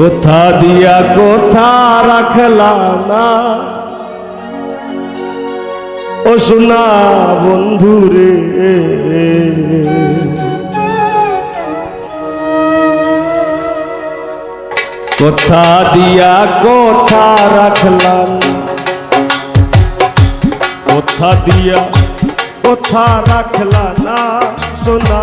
কোথা দিয়া কোথা রাখলা না? ও সোনা বন্ধু রে। কোথা দিয়া কোথা রাখলাম কোথা দিয়া কোথা রাখলা না? সোনা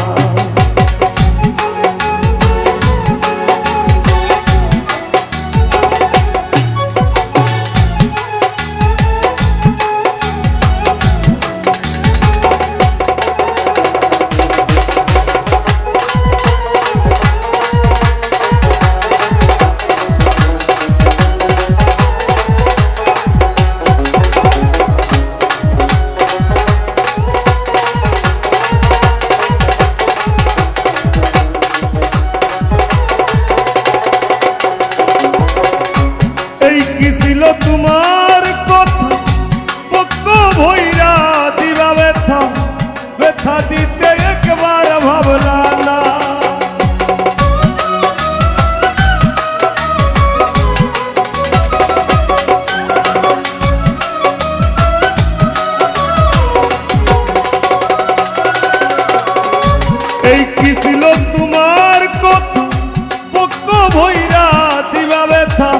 ভৈরা দিবা ব্যথা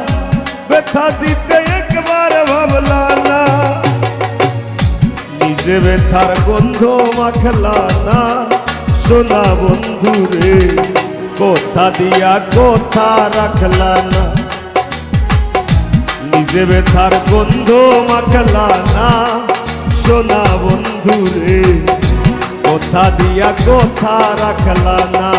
ব্যথা দিতে একবার ভাবলা না। নিজে ব্যথার গন্ধ মাখলা না। সোনা বন্ধু রে, কোথা দিয়া কোথা রাখলা না। নিজে ব্যথার গন্ধ মাখলা না। সোনা বন্ধু রে, কোথা দিয়া কোথা রাখলা না।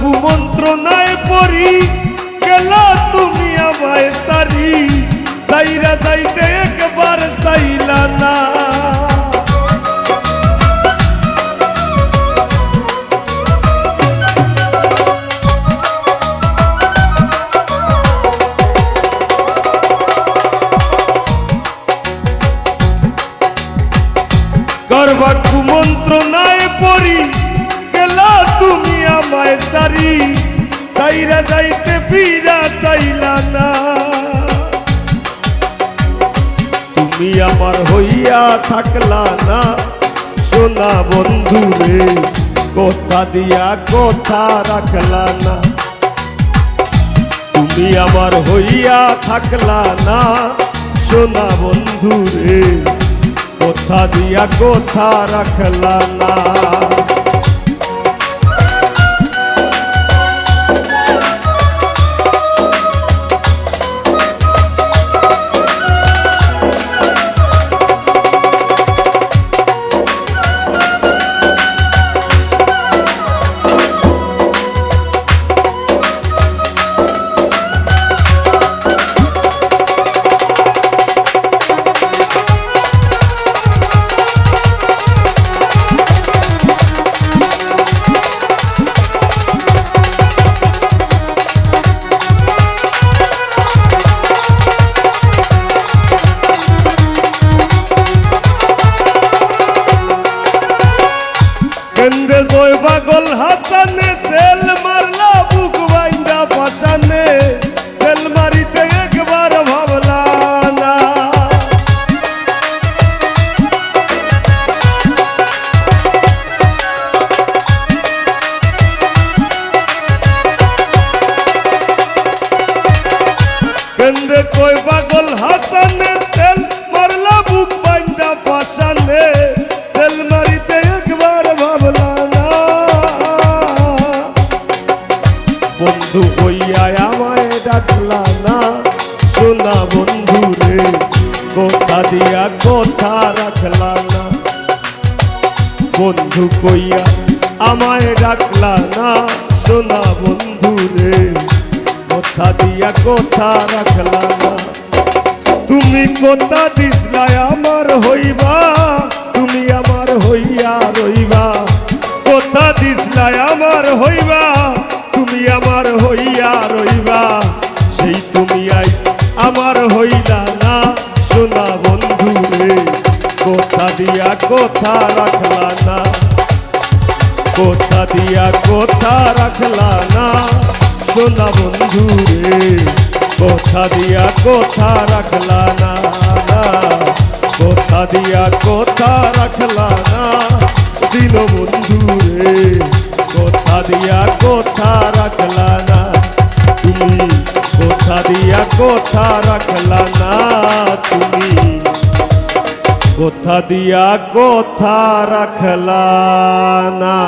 কুমন্ত্রণায় পড়ি, গেল তুমি আমায় সারি সাইরা যাইতে একবার সাইলা না। কারবার কুমন্ত্রণায় পড়ি, গেল তুমি আমায় সারি সাইরা যাইতে ফিরা চাইলা না। তুমি আমার হইয়া থাকলা না। সোনা বন্ধু রে, কোথা দিয়া কোথা রাখলা না। তুমি আমার হইয়া থাকলা না। সোনা বন্ধু রে, কোথা দিয়া কোথা রাখলা না। কই পাগল হাসানে তেল মারলা বুক বাইন্দা পাশানে তেল মারিতে একবার ভাবলা না। বন্ধু হইয়া আমায় ডাকলা না। সোনা বন্ধু রে, কথা দিয়া কথা রাখলা না। বন্ধু কইয়া আমায় ডাকলা না। সোনা বন্ধু তুমি কথা দিসলাই আমার হইবা। তুমি আমার হইয়া রইবা। কথা দিসলাই আমার হইবা। তুমি আমার হইয়া রইবা। সেই তুমি আই আমার হইলা না। সোনা বন্ধু রে, কথা দিয়া কথা রাখলা না। কথা দিয়া কথা রাখলা না। সোনা বন্ধু রে, কথা দিয়া কথা রাখলা না কথা দিয়া কথা রাখলা না দিন বন্ধু রে, কথা দিয়া কথা রাখলা না। তুমি কথা দিয়া কথা রাখলা না, তুমি কথা দিয়া কথা রাখলা না।